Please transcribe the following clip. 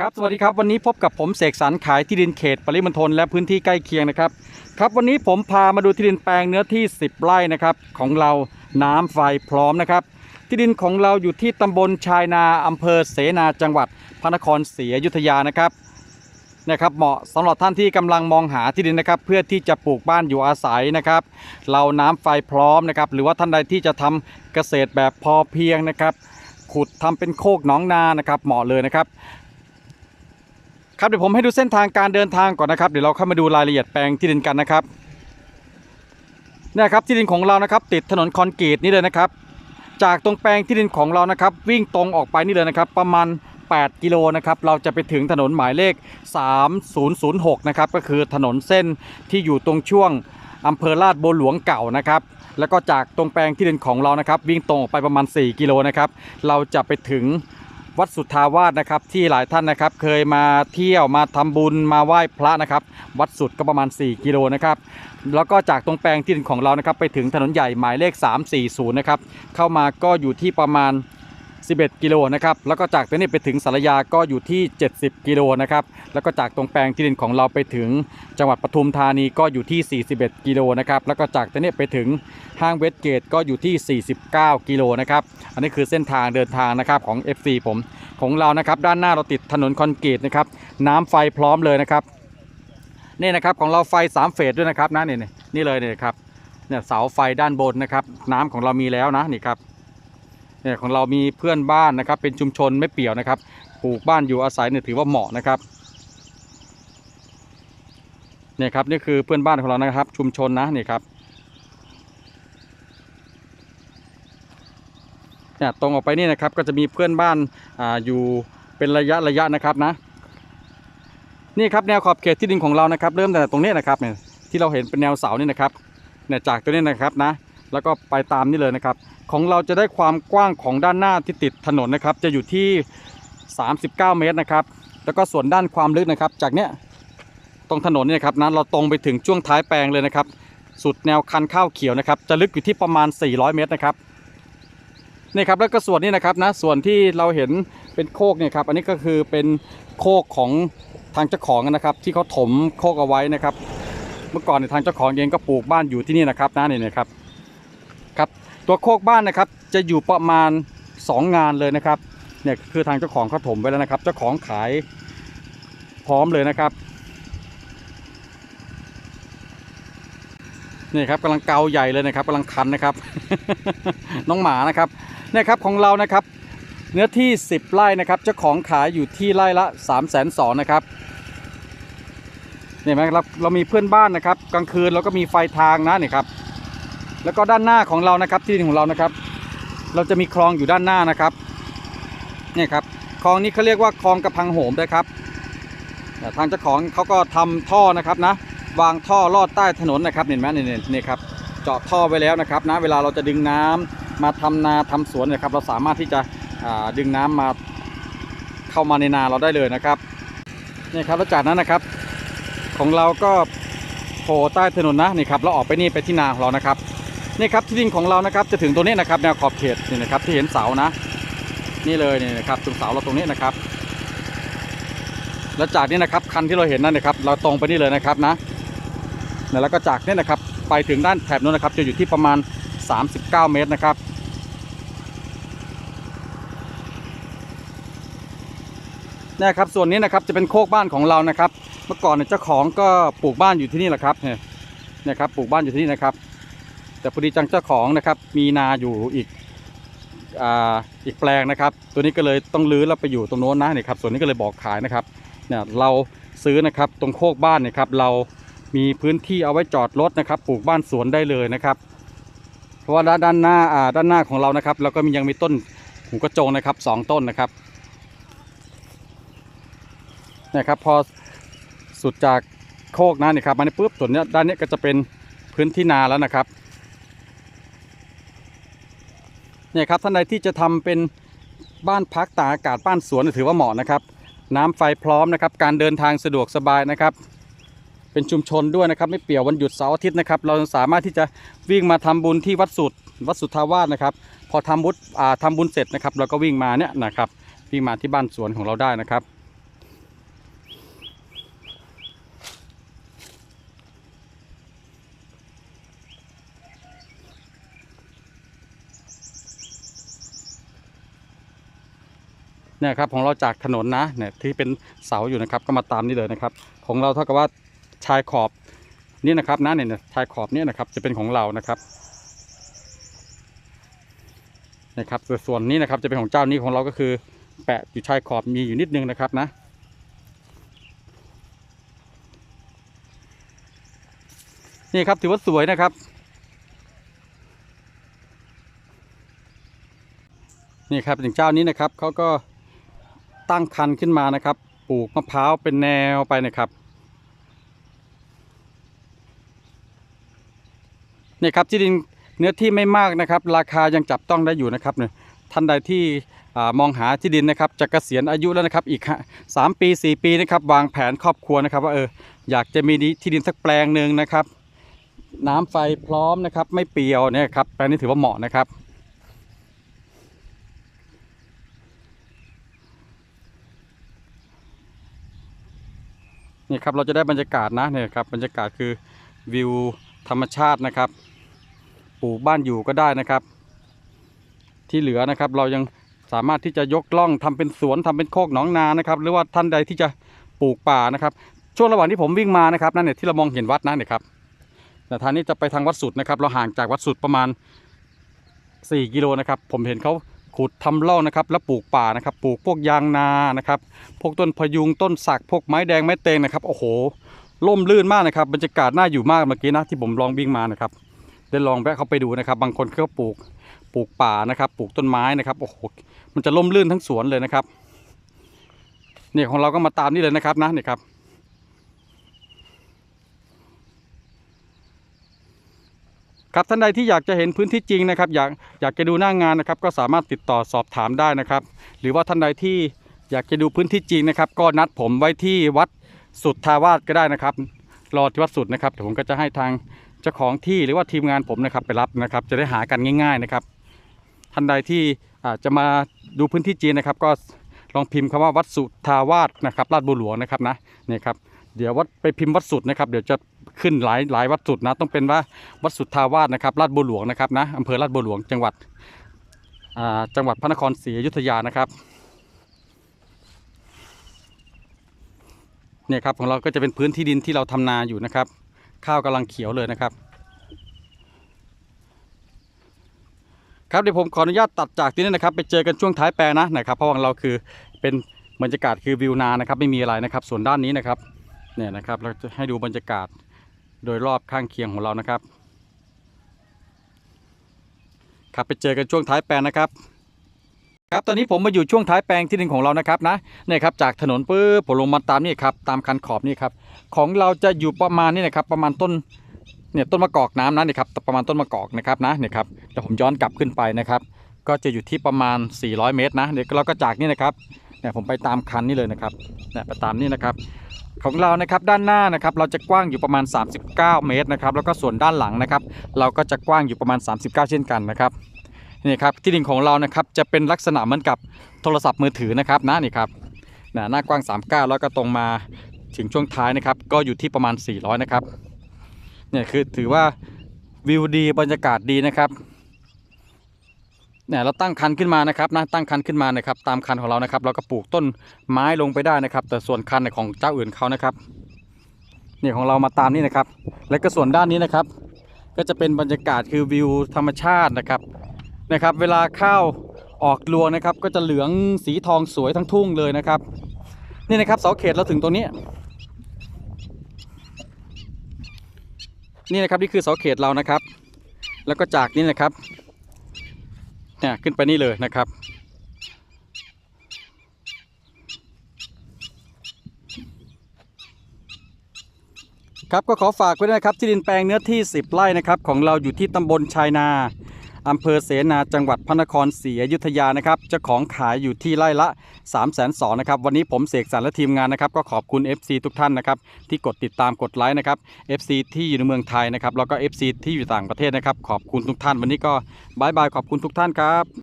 ครับสวัสดีครับวันนี้พบกับผมเสกสรรขายที่ดินเขต ปริมณฑลและพื้นที่ใกล้เคียงนะครับ ครับวันนี้ผมพามาดูที่ดินแปลงเนื้อที่ 10 ไร่นะครับของเราน้ำไฟพร้อมนะครับ ที่ดินของเราอยู่ที่ตำบลชายนาอำเภอเสนาจังหวัดพระนครศรีอยุธยานะครับนะครับเหมาะสำหรับท่านที่กำลังมองหาที่ดินนะครับ เพื่อที่จะปลูกบ้านอยู่อาศัยนะครับ เราน้ำไฟพร้อมนะครับ หรือว่าท่านใดที่จะทำเกษตรแบบพอเพียงนะครับ ขุดทำเป็นโคกหนองนานะครับ เหมาะเลยนะครับ ครับเดี๋ยวผมให้ดูเส้นทางการเดินทางก่อนนะครับ เดี๋ยวเราเข้ามาดูรายละเอียดแปลงที่ดินกันนะครับเนี่ยครับที่ดินของเรานะครับ ติดถนนคอนกรีตนี่เลยนะครับ จากตรงแปลงที่ดินของเรานะครับ วิ่งตรงออกไปนี่เลยนะครับ ประมาณ 8 กิโลนะครับเราจะไปถึงถนนหมายเลข 3006 นะครับก็คือถนนเส้นที่อยู่ตรงช่วงอำเภอลาดบัวหลวงเก่านะครับ แล้วก็จากตรงแปลงที่ดินของเรานะครับ วิ่งตรงออกไปประมาณ 4 กิโลนะครับ เราจะไปถึง วัดสุทธาวาสนะครับที่หลายท่านนะครับเคยมาเที่ยวมาทำบุญมาไหว้พระนะครับ วัดสุดก็ประมาณ 4 กิโลนะครับแล้วก็จากตรงแปลงที่ดินของเรานะครับไปถึงถนนใหญ่หมายเลข 340นะครับเข้ามาก็อยู่ที่ประมาณ 11 กิโลนะครับแล้วก็จากตรงนี้ไปถึงสารยาก็อยู่ที่ 70 กิโลนะครับแล้วก็จากตรงแปลงที่ดินของเราไปถึงจังหวัดปทุมธานีก็อยู่ที่ 41 กิโลนะครับแล้วก็จากตรงนี้ไปถึงห้างเวสเกตก็อยู่ที่ 49 กิโลนะครับอันนี้คือเส้นทางเดินทางนะครับของ FC ผมของเรานะครับด้านหน้าเราติดถนนคอนกรีตนะครับน้ำไฟพร้อมเลยนะครับนี่นะครับของเราไฟ 3 เฟสด้วยนะครับนะนี่นี่นี่เลยนี่ครับเนี่ยเสาไฟด้านบนนะครับ น้ำของเรามีแล้วนะนี่ครับ เนี่ยของเรามีเพื่อนบ้านนะครับ เป็นชุมชนไม่เปี่ยวนะครับปลูกบ้านอยู่อาศัยเนี่ยถือว่าเหมาะนะครับเนี่ยครับนี่คือเพื่อนบ้านของเรานะครับ ชุมชนนะนี่ครับเนี่ยตรงออกไปนี่นะครับก็จะมีเพื่อนบ้านอ่าอยู่เป็นระยะระยะนะครับนะ นี่ครับแนวขอบเขตที่ดินของเรานะครับ เริ่มแต่ตรงนี้นะครับเนี่ยที่เราเห็นเป็นแนวเสานี่นะครับเนี่ยจากตัวนี้นะครับนะ แล้วก็ไปตามนี่เลยนะครับ ของเราจะได้ความกว้างของด้านหน้าที่ติดถนนนะครับ จะอยู่ที่ 39 เมตรนะครับ แล้วก็ส่วนด้านความลึกนะครับ จากเนี้ยตรงถนนเนี่ยครับนะเราตรงไปถึงช่วงท้ายแปลงเลยนะครับ สุดแนวคันข้าวเขียวนะครับ จะลึกอยู่ที่ประมาณ 400 เมตรนะครับนี่ครับแล้วก็ส่วนนี้นะครับนะส่วนที่เราเห็นเป็นโคกเนี่ยครับอันนี้ก็คือเป็นโคกของทางเจ้าของนะครับ ที่เขาถมโคกเอาไว้นะครับ เมื่อก่อนในทางเจ้าของเองก็ปลูกบ้านอยู่ที่นี่นะครับนะนี่นะครับครับ ตัวโคกบ้านนะครับจะอยู่ประมาณ 2 งานเลยนะครับเนี่ยคือทางเจ้าของเขาถมไว้แล้วนะครับ เจ้าของขายพร้อมเลยนะครับนี่ครับกำลังเกาใหญ่เลยนะครับกำลังคันนะครับ น้องหมานะครับเนี่ยครับของเรานะครับ เนื้อที่ 10 ไร่นะครับ เจ้าของขายอยู่ที่ไร่ละ3 2 0 0 0นะครับเนี่ยไหมครับเรามีเพื่อนบ้านนะครับ กลางคืนเราก็มีไฟทางนะนี่ครับ แล้วก็ด้านหน้าของเรานะครับที่ดินของเรานะครับ เราจะมีคลองอยู่ด้านหน้านะครับเนี่ยครับคลองนี้เขาเรียกว่าคลองกระพังโหมนะครับทางเจ้าของเขาก็ทำท่อนะครับนะ วางท่อลอดใต้ถนนนะครับเห็นไหมเนี่นี่นี่ครับเจาะท่อไว้แล้วนะครับนะเวลาเราจะดึงน้ำมาทำนาทำสวนนะครับ เราสามารถที่จะดึงน้ำมาเข้ามาในนาเราได้เลยนะครับนี่ครับแล้วจากนั้นนะครับ ของเราก็โผล่ใต้ถนนนะนี่ครับแล้วออกไปนี่ไปที่นาของเรานะครับ นี่ครับที่ดินของเรานะครับจะถึงตรงนี้นะครับแนวขอบเขตนี่นะครับที่เห็นเสานะ นี่เลยนี่นะครับตรงเสาเราตรงนี้นะครับ แล้วจากนี้นะครับคันที่เราเห็นนั่นนะครับ เราตรงไปนี่เลยนะครับนะแล้วก็จากนี้นะครับ ไปถึงด้านแถบนู้นนะครับ จะอยู่ที่ประมาณ 39 เมตรนะครับนี่ครับส่วนนี้นะครับจะเป็นโคกบ้านของเรานะครับ เมื่อก่อนเนี่ยเจ้าของก็ปลูกบ้านอยู่ที่นี่แหละครับเนี่ยเนี่ยครับปลูกบ้านอยู่ที่นี่นะครับ แต่พอดีจังเจ้าของนะครับ มีนาอยู่อีกอ่าอีกแปลงนะครับ ตัวนี้ก็เลยต้องรื้อแล้วไปอยู่ตรงโน้นนะนี่ครับส่วนนี้ก็เลยบอกขายนะครับเนี่ยเราซื้อนะครับตรงโคกบ้านเนี่ยครับเรามีพื้นที่เอาไว้จอดรถนะครับ ปลูกบ้านสวนได้เลยนะครับ เพราะว่าด้านหน้าอ่าด้านหน้าของเรานะครับเราก็มียังมีต้นหูกระโจงนะครับสองต้นนะครับเนี่ยครับพอสุดจากโคกนะนี่ครับมาในปุ๊บส่วนนี้ด้านนี้ก็จะเป็นพื้นที่นาแล้วนะครับ เนี่ยครับท่านใดที่จะทำเป็นบ้านพักตากอากาศบ้านสวนถือว่าเหมาะนะครับ น้ำไฟพร้อมนะครับ การเดินทางสะดวกสบายนะครับ เป็นชุมชนด้วยนะครับ ไม่เปี่ยววันหยุดเสาร์อาทิตย์นะครับ เราสามารถที่จะวิ่งมาทำบุญที่วัดสุดวัดสุทธาวาสนะครับ พอทำบุญอ่าทำบุญเสร็จนะครับ เราก็วิ่งมาเนี่ยนะครับวิ่งมาที่บ้านสวนของเราได้นะครับ เนี่ยครับของเราจากถนนนะเนี่ยที่เป็นเสาอยู่นะครับก็มาตามนี่เลยนะครับ ของเราเท่ากับว่าชายขอบนี่นะครับนะเนี่ยชายขอบเนี่ยนะครับจะเป็นของเรานะครับนะครับส่วนนี้นะครับจะเป็นของเจ้านี้ของเราก็คือ แปะอยู่ชายขอบมีอยู่นิดนึงนะครับนะนี่ครับถือว่าสวยนะครับนี่ครับอย่างเจ้านี้นะครับเขาก็ ตั้งคันขึ้นมานะครับ ปลูกมะพร้าวเป็นแนวไปนะครับนี่ครับที่ดินเนื้อที่ไม่มากนะครับ ราคายังจับต้องได้อยู่นะครับเนี่ยท่านใดที่มองหาที่ดินนะครับจะเกษียณอายุแล้วนะครับอีกฮะสามปีสี่ปีนะครับวางแผนครอบครัวนะครับ ว่าเอออยากจะมีที่ดินสักแปลงหนึ่งนะครับ น้ำไฟพร้อมนะครับ ไม่เปียวเนี่ยครับแปลงนี้ถือว่าเหมาะนะครับ นี่ครับเราจะได้บรรยากาศนะเนี่ยครับบรรยากาศคือวิวธรรมชาตินะครับปลูกบ้านอยู่ก็ได้นะครับ ที่เหลือนะครับเรายังสามารถที่จะยกล่องทำเป็นสวนทำเป็นโคกหนองนานะครับ หรือว่าท่านใดที่จะปลูกป่านะครับ ช่วงระหว่างที่ผมวิ่งมานะครับนั่นเนี่ยที่เรามองเห็นวัดนะเนี่ยครับแต่ทางนี้จะไปทางวัดสุดนะครับ เราห่างจากวัดสุดประมาณ 4 กิโลนะครับ ผมเห็นเขา ขุดทำร่องนะครับแล้วปลูกป่านะครับปลูกพวกยางนานะครับพวกต้นพยุงต้นสักพวกไม้แดงไม้เตงนะครับโอ้โหล่มลื่นมากนะครับบรรยากาศน่าอยู่มากเมื่อกี้นะที่ผมลองวิ่งมานะครับได้ลองแวะเข้าไปดูนะครับ บางคนเขาปลูกปลูกป่านะครับ ปลูกต้นไม้นะครับโอ้โหมันจะล่มลื่นทั้งสวนเลยนะครับเนี่ยของเราก็มาตามนี่เลยนะครับนะเนี่ยครับ ครับท่านใดที่อยากจะเห็นพื้นที่จริงนะครับอยากอยากจะดูหน้างงานนะครับ ก็สามารถติดต่อสอบถามได้นะครับ หรือว่าท่านใดที่อยากจะดูพื้นที่จริงนะครับ ก็นัดผมไว้ที่วัดสุทธาวาสก็ได้นะครับรอที่วัดสุดนะครับเดี๋ยวผมก็จะให้ทางเจ้าของที่หรือว่าทีมงานผมนะครับไปรับนะครับ จะได้หากันง่าย ๆนะครับ ท่านใดที่จะมาดูพื้นที่จริงนะครับ ก็ลองพิมพ์คำว่าวัดสุทาวาสนะครับลาดบัวหลวงนะครับนะนี่ครับเดี๋ยววัดไปพิมพ์วัดสุดนะครับ เดี๋ยวจะ ขึ้นหลายหลายวัดสุดนะ ต้องเป็นว่าวัดสุทธาวาสนะครับลาดบัวหลวงนะครับนะอำเภอลาดบัวหลวงจังหวัดจังหวัดพระนครศรีอยุธยานะครับเนี่ยครับของเราก็จะเป็นพื้นที่ดินที่เราทำนาอยู่นะครับ ข้าวกำลังเขียวเลยนะครับ ครับเดี๋ยวผมขออนุญาตตัดจากที่นี่นะครับ ไปเจอกันช่วงท้ายแปลนะนะครับเพราะของเราคือเป็นบรรยากาศคือวิวนานะครับ ไม่มีอะไรนะครับ ส่วนด้านนี้นะครับเนี่ยนะครับเราจะให้ดูบรรยากาศ โดยรอบข้างเคียงของเรานะครับ ครับไปเจอกันช่วงท้ายแปลงนะครับ ครับตอนนี้ผมมาอยู่ช่วงท้ายแปลงที่ดินของเรานะครับนะเนี่ยครับจากถนนปื้อผมลงมาตามนี่ครับตามคันขอบนี่ครับของเราจะอยู่ประมาณนี่นะครับประมาณต้นเนี่ยต้นมะกอกน้ำนะนี่ครับประมาณต้นมะกอกนะครับนะเนี่ยครับเดี๋ยวผมย้อนกลับขึ้นไปนะครับ ก็จะอยู่ที่ประมาณ 400 เมตรนะเดี๋ยวเราก็จากนี่นะครับเนี่ยผมไปตามคันนี่เลยนะครับเนี่ยไปตามนี่นะครับ ของเรานะครับด้านหน้านะครับเราจะกว้างอยู่ประมาณ 39 เมตรนะครับแล้วก็ส่วนด้านหลังนะครับ เราก็จะกว้างอยู่ประมาณ 39 เช่นกันนะครับนี่ครับที่ดินของเรานะครับจะเป็นลักษณะเหมือนกับโทรศัพท์มือถือนะครับนะนี่ครับนะหน้ากว้าง 39 แล้วก็ตรงมาถึงช่วงท้ายนะครับ ก็อยู่ที่ประมาณ 400 นะครับเนี่ยคือถือว่าวิวดีบรรยากาศดีนะครับ เนี่ยเราตั้งคันขึ้นมานะครับนะตั้งคันขึ้นมานะครับ ตามคันของเรานะครับ เราก็ปลูกต้นไม้ลงไปได้นะครับ แต่ส่วนคันเนี่ยของเจ้าอื่นเขานะครับเนี่ยของเรามาตามนี่นะครับ และก็ส่วนด้านนี้นะครับ ก็จะเป็นบรรยากาศคือวิวธรรมชาตินะครับนะครับ เวลาข้าวออกรวงนะครับ ก็จะเหลืองสีทองสวยทั้งทุ่งเลยนะครับ นี่นะครับเสาเขตเราถึงตรงนี้นี่นะครับนี่คือเสาเขตเรานะครับ แล้วก็จากนี่นะครับ เนี่ยขึ้นไปนี่เลยนะครับ ครับก็ขอฝากไว้นะครับที่ดินแปลงเนื้อที่ 10 ไร่นะครับ ของเราอยู่ที่ตำบลชายนา อำเภอเสนาจังหวัดพระนครศรีอยุธยานะครับเจ้าของขายอยู่ที่ไร่ละ3 2 0 0 0นะครับวันนี้ผมเสกสรรและทีมงานนะครับก็ขอบคุณ FC ทุกท่านนะครับที่กดติดตามกดไลค์นะครับ FC ที่อยู่ในเมืองไทยนะครับแล้วก็ FC ที่อยู่ต่างประเทศนะครับขอบคุณทุกท่าน วันนี้ก็บายบายขอบคุณทุกท่านครับ